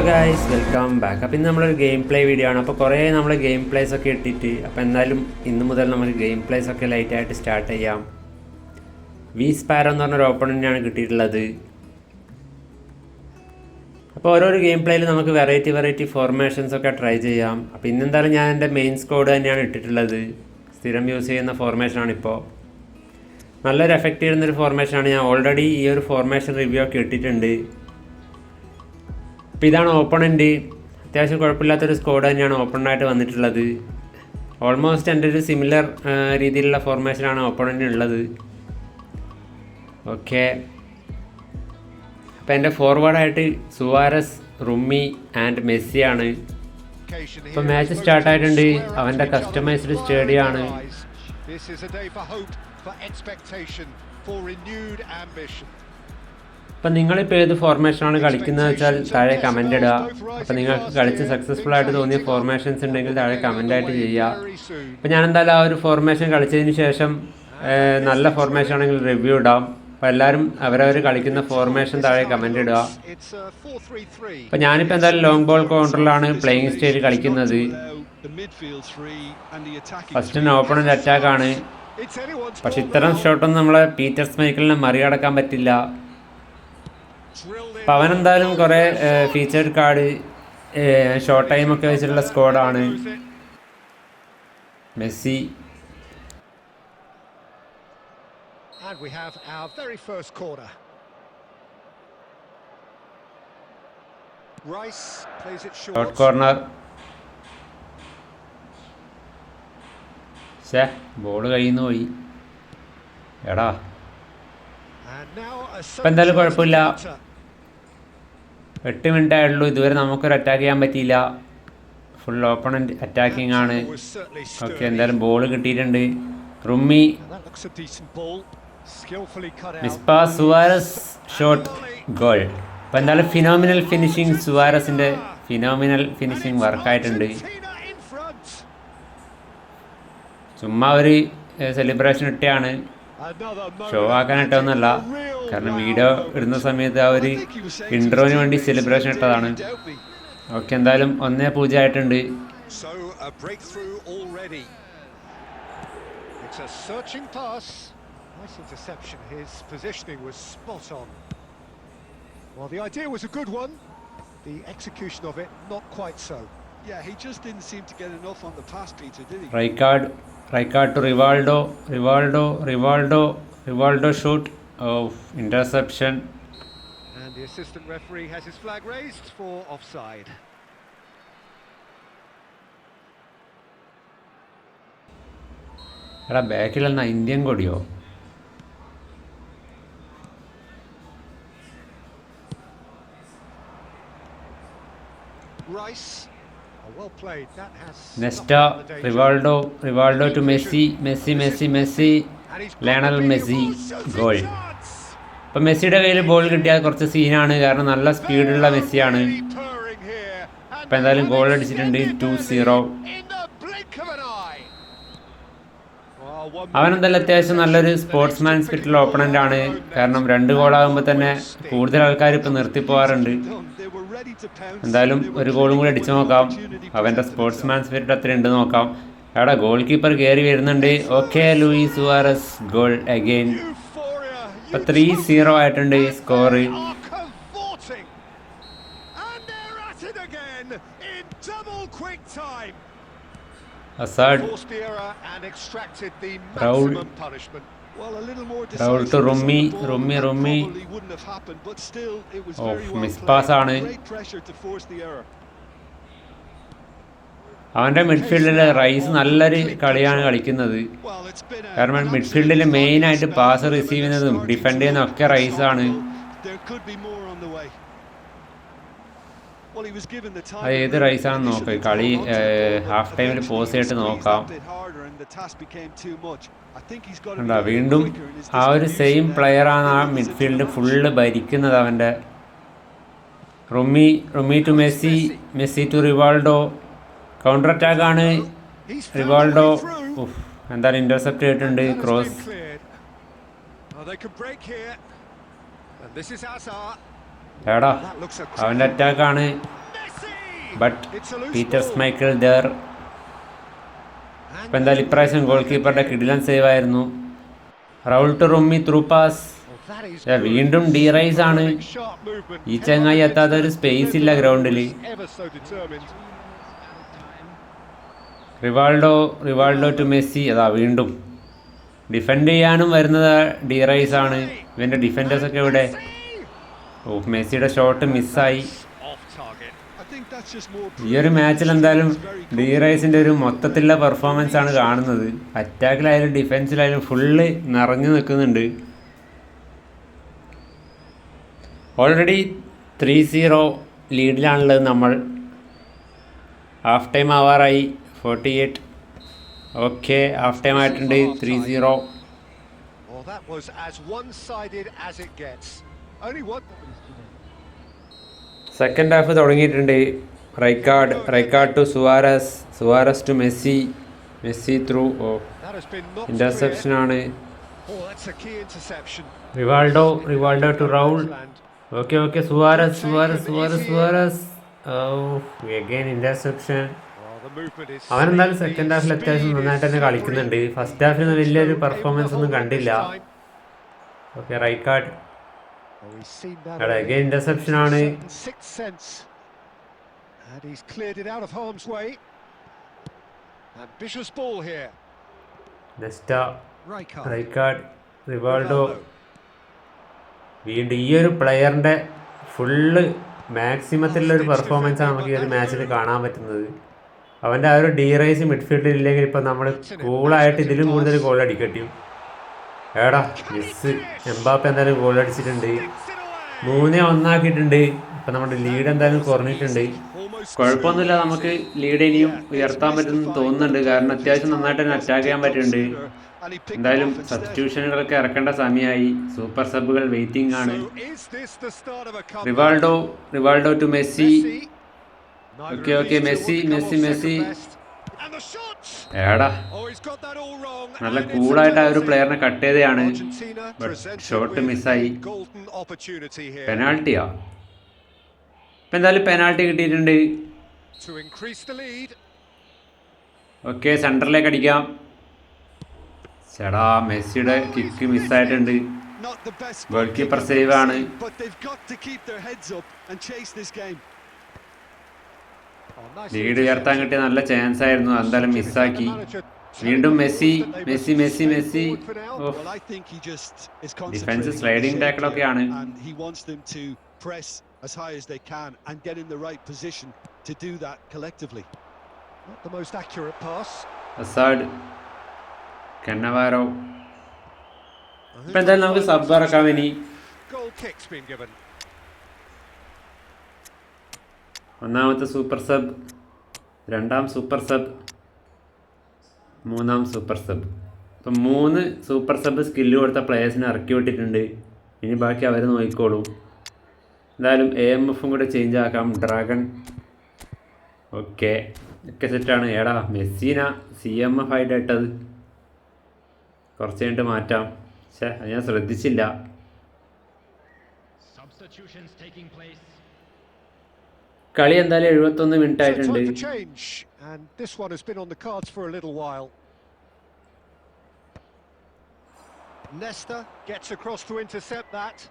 Hello guys welcome back അപ്പോൾ ഇന്ന് നമ്മളൊരു ഗെയിം പ്ലേ വീഡിയോ ആണ്. അപ്പോൾ കുറേ നമ്മൾ ഗെയിം പ്ലേസ് ഒക്കെ ഇട്ടിട്ട് അപ്പോൾ എന്നാലും ഇന്ന് മുതൽ നമുക്ക് ഗെയിം പ്ലേസ് ഒക്കെ ലൈറ്റായിട്ട് സ്റ്റാർട്ട് ചെയ്യാം. വി സ്പാരോ എന്ന് പറഞ്ഞൊരു ഓപ്പണന്റാണ് കിട്ടിയിട്ടുള്ളത്. അപ്പോൾ ഓരോരോ ഗെയിം പ്ലേയിൽ നമുക്ക് വെറൈറ്റി വെറൈറ്റി ഫോർമേഷൻസ് ഒക്കെ ട്രൈ ചെയ്യാം. അപ്പോൾ ഇന്നെന്തായാലും ഞാൻ എന്റെ മെയിൻ സ്കോഡ് തന്നെയാണ് ഇട്ടിട്ടുള്ളത്. സ്ഥിരം യൂസ് ചെയ്യുന്ന ഫോർമേഷനാണ് ഇപ്പോൾ നല്ലൊരു എഫക്റ്റ് ചെയ്യുന്നൊരു ഫോർമേഷനാണ് ഞാൻ ഓൾറെഡി ഈ ഒരു ഫോർമേഷൻ റിവ്യൂ ഒക്കെ ഇട്ടിട്ടുണ്ട്. അപ്പോൾ ഇതാണ് ഓപ്പണന്റ് അത്യാവശ്യം കുഴപ്പമില്ലാത്തൊരു സ്കോഡ് തന്നെയാണ് ഓപ്പണായിട്ട് വന്നിട്ടുള്ളത്. ഓൾമോസ്റ്റ് എന്റെ ഒരു സിമിലർ രീതിയിലുള്ള ഫോർമേഷനാണ് ഓപ്പണന്റ് ഉള്ളത്. ഓക്കെ അപ്പോൾ എന്റെ ഫോർവേഡായിട്ട് സുവാരസ് റുമ്മി ആൻഡ് മെസ്സിയാണ് ഇപ്പം മാച്ച് സ്റ്റാർട്ട് സ്റ്റാർട്ട് ആയിട്ടുണ്ട് ആയിട്ടുണ്ട് അവന്റെ കസ്റ്റമൈസ്ഡ് കസ്റ്റമൈസ്ഡ് സ്റ്റേഡിയം ആണ് സ്റ്റേഡിയമാണ് അപ്പം നിങ്ങളിപ്പോൾ ഏത് ഫോർമേഷനാണ് കളിക്കുന്നത് വെച്ചാൽ താഴെ കമന്റ് ഇടുക. അപ്പോൾ നിങ്ങൾക്ക് കളിച്ച് സക്സസ്ഫുൾ ആയിട്ട് തോന്നിയ ഫോർമേഷൻസ് ഉണ്ടെങ്കിൽ താഴെ കമന്റ് ആയിട്ട് ചെയ്യുക. അപ്പോൾ ഞാൻ എന്തായാലും ആ ഒരു ഫോർമേഷൻ കളിച്ചതിന് ശേഷം നല്ല ഫോർമേഷൻ ആണെങ്കിൽ റിവ്യൂ ഇടാം. അപ്പോൾ എല്ലാവരും അവരവർ കളിക്കുന്ന ഫോർമേഷൻ താഴെ കമന്റ് ഇടുക. അപ്പോൾ ഞാനിപ്പോൾ എന്തായാലും ലോങ് ബോൾ കൗണ്ടറിലാണ് പ്ലേയിങ് സ്റ്റൈൽ കളിക്കുന്നത്. ഫസ്റ്റ് ഓപ്പണന്റ് അറ്റാക്കാണ് പക്ഷെ ഇത്തരം ഷോട്ടൊന്നും നമ്മളെ പീറ്റർ സ്മൈക്കിളിനെ മറികടക്കാൻ പറ്റില്ല. അപ്പോൾ അവനെന്തായാലും കുറേ ഫീച്ചേർഡ് കാർഡ് ഷോർട്ട് ടൈം ഒക്കെ വെച്ചിട്ടുള്ള സ്ക്വാഡാണ് Messi And we have our very first corner. Rice plays it short. Short ഷേ ബോൾ കയ്യിൽ നിന്ന് പോയി എടാ ഇപ്പൊ എന്തായാലും കുഴപ്പമില്ല. എട്ട് മിനിറ്റ് ആയുള്ളൂ ഇതുവരെ നമുക്കൊരു അറ്റാക്ക് ചെയ്യാൻ പറ്റിയില്ല. ഫുൾ ഓപ്പണന്റ് അറ്റാക്കിംഗ് ആണ്. ഓക്കെ എന്തായാലും ബോൾ കിട്ടിയിട്ടുണ്ട്. റുമ്മി. മിസ്പ സുവാരസ് ഷോട്ട് ഗോൾ അപ്പോൾ എന്തായാലും ഫിനോമിനൽ ഫിനിഷിംഗ് സുവാരസിന്റെ ഫിനോമിനൽ ഫിനിഷിംഗ് വർക്കായിട്ടുണ്ട് ചുമ്മാ ഒരു സെലിബ്രേഷൻ ഇട്ടാണ് Another ഷോ moment. കാരണം വീഡിയോ ഇടുന്ന സമയത്ത് ആ ഒരു ഇൻട്രോന് വേണ്ടി സെലിബ്രേഷൻ ഇട്ടതാണ് ഓക്കെ എന്തായാലും ഒന്നേ പൂജ ആയിട്ടുണ്ട്. It's a searching pass. Nice interception. His positioning was spot on. Well, the idea was a good one. The execution of it, not quite so. Yeah, he just didn't seem to get enough on the pass, Peter, did he? Rijkaard, Rijkaard to Rivaldo, Rivaldo, Rivaldo, Rivaldo shoot off interception And the assistant referee has his flag raised for offside. എടാ ബാക്കിലെന്നാ Indian കൊടിയോ Rice. Oh, well played. That has. Nesta. Rivaldo Rivaldo to Messi Messi Messi Messi Lionel Messi goal ഇപ്പം മെസ്സിയുടെ കയ്യിൽ ball കിട്ടിയാൽ കുറച്ച് സീനാണ് കാരണം നല്ല സ്പീഡുള്ള മെസ്സിയാണ്. ഇപ്പം എന്തായാലും ഗോൾ അടിച്ചിട്ടുണ്ട്. ടു സീറോ അവനെന്തായാലും അത്യാവശ്യം നല്ലൊരു സ്പോർട്സ്മാൻ pick ഓപ്പണന്റ് ആണ്. കാരണം രണ്ട് ഗോളാകുമ്പോൾ തന്നെ കൂടുതൽ ആൾക്കാർ ഇപ്പം നിർത്തി പോകാറുണ്ട് They were ready to pounce. എന്തായാലും ഒരു ഗോളും കൂടി അടിച്ചു നോക്കാം. അവന്റെ presented സ്പോർട്സ് മാൻ സ്പിരിറ്റ് അത്ര ഉണ്ട് നോക്കാം. എടാ ഗോൾ കീപ്പർ കയറി വരുന്നുണ്ട്. Okay Luis Suarez goal again ഇപ്പം ത്രീ സീറോ ആയിട്ടുണ്ട് score was Oh, very well miss played. pass ആണ്. അവന്റെ മിഡ്ഫീൽഡിലെ റൈസ് നല്ലൊരു കളിയാണ് കളിക്കുന്നത്. കാരണം മിഡ്ഫീൽഡിൽ മെയിൻ ആയിട്ട് പാസ് റിസീവ് ചെയ്യുന്നതും ഡിഫൻഡ് ചെയ്യുന്നതും ഒക്കെ റൈസ് റൈസാണ് ഏത് റൈസാണെന്ന് നോക്ക. കളി ഹാഫ് ടൈമിൽ പോസ് ചെയ്തിട്ട് നോക്കാം. വീണ്ടും ആ ഒരു സെയിം പ്ലെയർ ആണ് ആ മിഡ്ഫീൽഡ് ഫുള്ള് ഭരിക്കുന്നത് അവന്റെ. റൊമി റൊമി to Messi Messi to Rivaldo. Counter attack ആണ്. റിവാൾഡോ എന്താണ് ഇന്റർസെപ്റ്റ് ചെയ്തിട്ടുണ്ട് ക്രോസ് എടാ അവന്റെ അറ്റാക്ക് ആണ്. ബട്ട് പീറ്റർ സ്മൈക്കിൾ ദർ ഇപ്പൊ എന്തായാലും ഇപ്രാവശ്യം ഗോൾ കീപ്പറുടെ കിഡിലൻ സേവ് ആയിരുന്നു. Raul to Rumi through pass വീണ്ടും ഡി റൈസ് ആണ്. ഈ ചങ്ങായി എത്താത്ത ഒരു സ്പേസ് ഇല്ല ഗ്രൗണ്ടിൽ റിവാൾഡോ റിവാൾഡോ ടു മെസ്സി അതാ വീണ്ടും. ഡിഫെൻഡ് ചെയ്യാനും വരുന്നത് ഡിറൈസ് ആണ്. ഇവന്റെ ഡിഫെൻഡേഴ്സ് ഒക്കെ ഇവിടെ ഓ മെസ്സിയുടെ ഷോട്ട് മിസ്സായി. ഈ ഒരു മാച്ചിൽ എന്തായാലും ഡി റൈസിന്റെ ഒരു മൊത്തത്തിലുള്ള പെർഫോമൻസ് ആണ് കാണുന്നത്. അറ്റാക്കിലായാലും ഡിഫെൻസിലായാലും ഫുള്ള് നിറഞ്ഞു നിൽക്കുന്നുണ്ട്. ഓൾറെഡി ത്രീ സീറോ ലീഡിലാണുള്ളത് നമ്മൾ. Half time ആവാറായി. Forty eight okay half time ആയിട്ടുണ്ട് three zero Well, that was as one-sided as it gets. Only one. Second half തുടങ്ങിയിട്ടുണ്ട് Rijkaard Rijkaard to Suarez Suarez to Messi Messi through oh That has been knocked interception ആണ് clear. Oh, that's a key interception. Rivaldo Rivaldo to Raul Land. Okay okay Suarez Suarez Suarez Suarez again interception അവൻ എന്തായാലും second ഹാഫിൽ അത്യാവശ്യം നന്നായിട്ട് തന്നെ കളിക്കുന്നുണ്ട്. First ഹാഫിൽ വലിയൊരു performance ഒന്നും കണ്ടില്ല. ഓക്കെ റൈറ്റ് കാർഡ് ഇന്റർസെപ്ഷൻ ആണ്. റിവാൾഡോ വീണ്ടും ഈ ഒരു പ്ലെയറിന്റെ ഫുള്ള് മാക്സിമത്തിലുള്ള ഒരു പെർഫോമൻസ് ആണ് നമുക്ക് ഈ ഒരു മാച്ചിൽ കാണാൻ പറ്റുന്നത്. അവന്റെ ആ ഒരു ഡി റൈസ് മിഡ്ഫീൽഡിൽ ഇല്ലെങ്കിൽ ഇപ്പം നമ്മൾ കൂളായിട്ട് ഇതിലും കൂടുതൽ ഗോൾ അടിക്കട്ടിയും എടാ മിസ് എംബാപ്പ എന്തായാലും ഗോൾ അടിച്ചിട്ടുണ്ട്. മൂന്നേ ഒന്നാക്കിയിട്ടുണ്ട്. ഇപ്പം നമ്മുടെ ലീഡ് എന്തായാലും കുറഞ്ഞിട്ടുണ്ട്. കുഴപ്പമൊന്നുമില്ല നമുക്ക് ലീഡ് ഇനിയും ഉയർത്താൻ പറ്റുമെന്ന് തോന്നുന്നുണ്ട്. കാരണം അത്യാവശ്യം നന്നായിട്ട് തന്നെ അറ്റാക്ക് ചെയ്യാൻ പറ്റുന്നുണ്ട്. എന്തായാലും സബ്സ്റ്റിറ്റ്യൂഷനുകളൊക്കെ ഇറക്കേണ്ട സമയമായി. സൂപ്പർ സബുകൾ വെയിറ്റിംഗ് ആണ്? Rivaldo Rivaldo to Messi okay okay Messi Messi Messi നല്ല കൂളായിട്ട് ആ ഒരു പ്ലെയറിനെ കട്ട് ചെയ്തെയാണ് ഷോട്ട് മിസ്സായി പെനാൾട്ടിയാ ഇപ്പൊ എന്തായാലും പെനാൾട്ടി കിട്ടിയിട്ടുണ്ട്. ഓക്കെ സെന്ററിലേക്ക് അടിക്കാം. ചേടാ മെസ്സിയുടെ കിക്ക് മിസ്സായിട്ടുണ്ട് ഗോൾ കീപ്പർ സേവ് ആണ് ലീഡ് ഉയർത്താൻ കിട്ടിയ നല്ല ചാൻസ് ആയിരുന്നു എന്തായാലും മിസ്സാക്കി വീണ്ടും Messi Messi Messi Messi defence sliding press as high as they can and get in the right position to do that collectively. Not the most accurate pass. Assad, Cannavaro. ഇപ്പം എന്തായാലും നമുക്ക് സബ് ഇറക്കാം ഇനി Goal kick's been given. ഒന്നാമത്തെ super sub രണ്ടാം super sub മൂന്നാം super sub ഇപ്പം മൂന്ന് സൂപ്പർ സബ് സ്കില്ല് കൊടുത്ത പ്ലേയേഴ്സിനെ ഇറക്കി വിട്ടിട്ടുണ്ട്. ഇനി ബാക്കി അവർ നോക്കിക്കോളും. എന്തായാലും എ എം എഫും കൂടെ ചേഞ്ച് ആക്കാം. ഡ്രാഗൺ ഓക്കെ ഒക്കെ സെറ്റാണ് ഏടാ മെസ്സിന സി എം എഫ് ആയിട്ട് ഇട്ടത്. കുറച്ച് കഴിഞ്ഞിട്ട് മാറ്റാം. പക്ഷേ അത് ഞാൻ ശ്രദ്ധിച്ചില്ല. കളി എന്തായാലും എഴുപത്തൊന്ന് മിനിറ്റ് ആയിട്ടുണ്ട്. Nesta gets across to intercept that,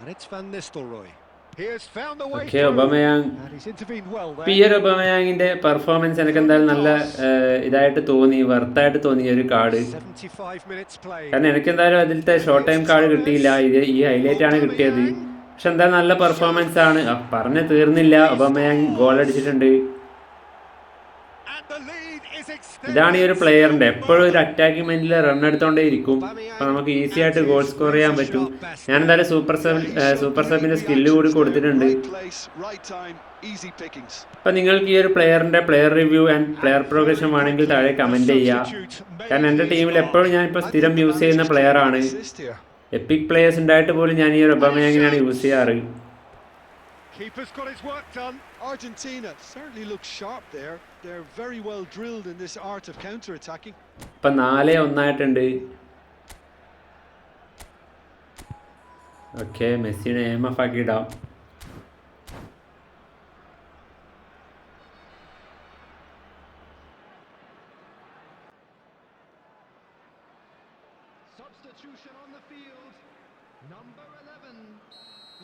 and it's Van Nistelrooy. He has found the way okay, Aubameyang. and he's intervened well there. Pierre ഒബമയാങ്ങിന്റെ performance എനിക്ക് എന്തായാലും നല്ല ഇതായിട്ട് തോന്നി വർത്തായിട്ട് തോന്നി ഒരു കാർഡ് 75 minutes played. കാരണം എനിക്ക് എന്തായാലും അതിലത്തെ ഷോർട്ട് ടൈം കാർഡ് കിട്ടിയില്ല ഇത് ഈ ഹൈലൈറ്റ് ആണ് കിട്ടിയത് പക്ഷെ എന്താ നല്ല പെർഫോമൻസ് ആണ് പറഞ്ഞ് തീർന്നില്ല ഒബമയാങ് ഗോൾ അടിച്ചിട്ടുണ്ട്. ഇതാണ് ഈ ഒരു പ്ലെയറിന്റെ എപ്പോഴും ഒരു അറ്റാക്കിംഗ് മൈൻഡിൽ റൺ എടുത്തോണ്ടേ ഇരിക്കും അപ്പൊ നമുക്ക് ഈസി ആയിട്ട് ഗോൾ സ്കോർ ചെയ്യാൻ പറ്റും ഞാൻ എന്തായാലും സൂപ്പർ സബ് സൂപ്പർ സബിന്റെ സ്കില്ല് കൂടി കൊടുത്തിട്ടുണ്ട്. അപ്പൊ നിങ്ങൾക്ക് ഈ ഒരു പ്ലെയറിന്റെ player review and player progression വേണമെങ്കിൽ താഴെ കമന്റ് ചെയ്യുക കാരണം എന്റെ ടീമിൽ എപ്പോഴും ഞാൻ ഇപ്പൊ സ്ഥിരം യൂസ് ചെയ്യുന്ന പ്ലെയർ ആണ്. എപ്പിക് പ്ലേയേഴ്സ് ഉണ്ടായിട്ട് പോലും ഞാൻ ഈ ഒരു ഒബമയാങ്ങിനാണ് യൂസ് ചെയ്യാറ് Keeper's got his work done. Argentina certainly looks sharp there. They're very well drilled in this art of counter-attacking. ഇപ്പൊ നാല് ഒന്നായിട്ടുണ്ട് ഓക്കെ മെസ്സിനെ എം എഫ് ആക്കി ഇടാം Substitution on the field. Number 11.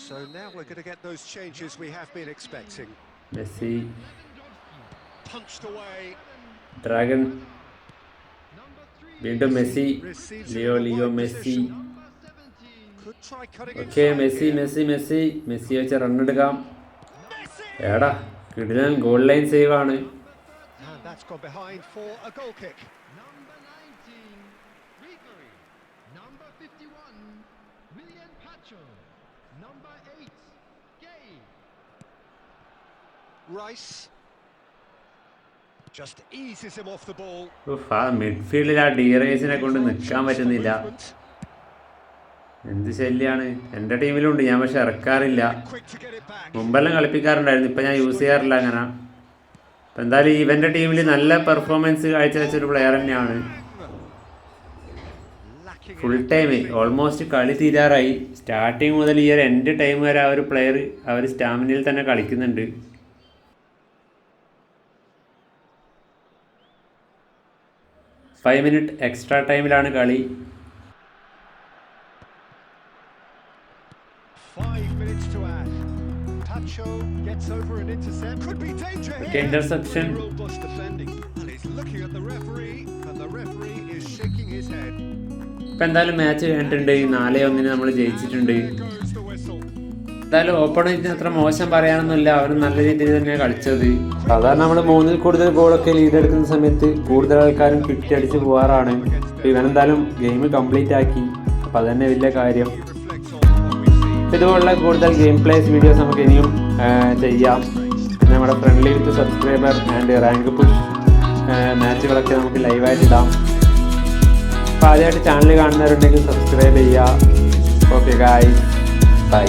So now we're going to get those changes we have been expecting. Messi. Punched away. Dragon. വീണ്ടും Messi Leo Leo Messi okay Messi Messi Messi Messi വെച്ച് run എടുക്കാം എടാ കിടിലൻ goal line save ആണ് Rice. Just eases him off the ball. ഉഫ്, ആ മിഡ്ഫീൽഡിൽ ആ ഡി റേസിനെ കൊണ്ട് നിൽക്കാൻ പറ്റുന്നില്ല. എന്ത് ശല്യാണ്? എന്റെ ടീമിലുണ്ട് ഞാൻ പക്ഷെ ഇറക്കാറില്ല. മുമ്പെല്ലാം കളിപ്പിക്കാറുണ്ടായിരുന്നു. ഇപ്പം ഞാൻ യൂസ് ചെയ്യാറില്ല അങ്ങനെ. അപ്പം എന്തായാലും ഇവന്റെ ടീമിൽ നല്ല പെർഫോമൻസ് കാഴ്ചവെച്ചൊരു പ്ലെയർ തന്നെയാണ്. ഫുൾ ടൈം ഓൾമോസ്റ്റ് കളി തീരാറായി. സ്റ്റാർട്ടിങ് മുതൽ ഈ ഒരു എൻഡ് ടൈം വരെ ആ ഒരു പ്ലെയർ ആ ഒരു സ്റ്റാമിനയിൽ തന്നെ കളിക്കുന്നുണ്ട് ഫൈവ് മിനിറ്റ് എക്സ്ട്രാ ടൈമിലാണ് കളി Five minutes to add. Pacho gets over an intercept. Could be danger okay here. Interception Robust defending. And he's looking at the referee, and the minute extra ടൈമിലാണ് കളി head. ഇപ്പം എന്തായാലും match കഴിഞ്ഞിട്ടുണ്ട് നാലേ ഒന്നിന് നമ്മൾ ജയിച്ചിട്ടുണ്ട്. എന്തായാലും ഓപ്പണേറ്റിന് അത്ര മോശം പറയാനൊന്നുമില്ല. അവർ നല്ല രീതിയിൽ തന്നെ കളിച്ചത്. സാധാരണ നമ്മൾ മൂന്നിൽ കൂടുതൽ ഗോളൊക്കെ ലീഡ് എടുക്കുന്ന സമയത്ത് കൂടുതൽ ആൾക്കാരും കിട്ടിയടിച്ച് പോകാറാണ് അപ്പോൾ ഇവനെന്തായാലും ഗെയിം കംപ്ലീറ്റ് ആക്കി. അപ്പോൾ അതന്നെ വലിയ കാര്യം. ഇതുപോലുള്ള കൂടുതൽ ഗെയിം പ്ലേസ് വീഡിയോസ് നമുക്ക് ഇനിയും ചെയ്യാം. നമ്മുടെ friendly with subscriber and rank push മാച്ചുകളൊക്കെ നമുക്ക് ലൈവായിട്ട് ഇടാം. അപ്പോൾ ആദ്യമായിട്ട് ചാനൽ കാണുന്നവരുണ്ടെങ്കിൽ സബ്സ്ക്രൈബ് ചെയ്യുക. ഓക്കെ ഗായ് ബൈ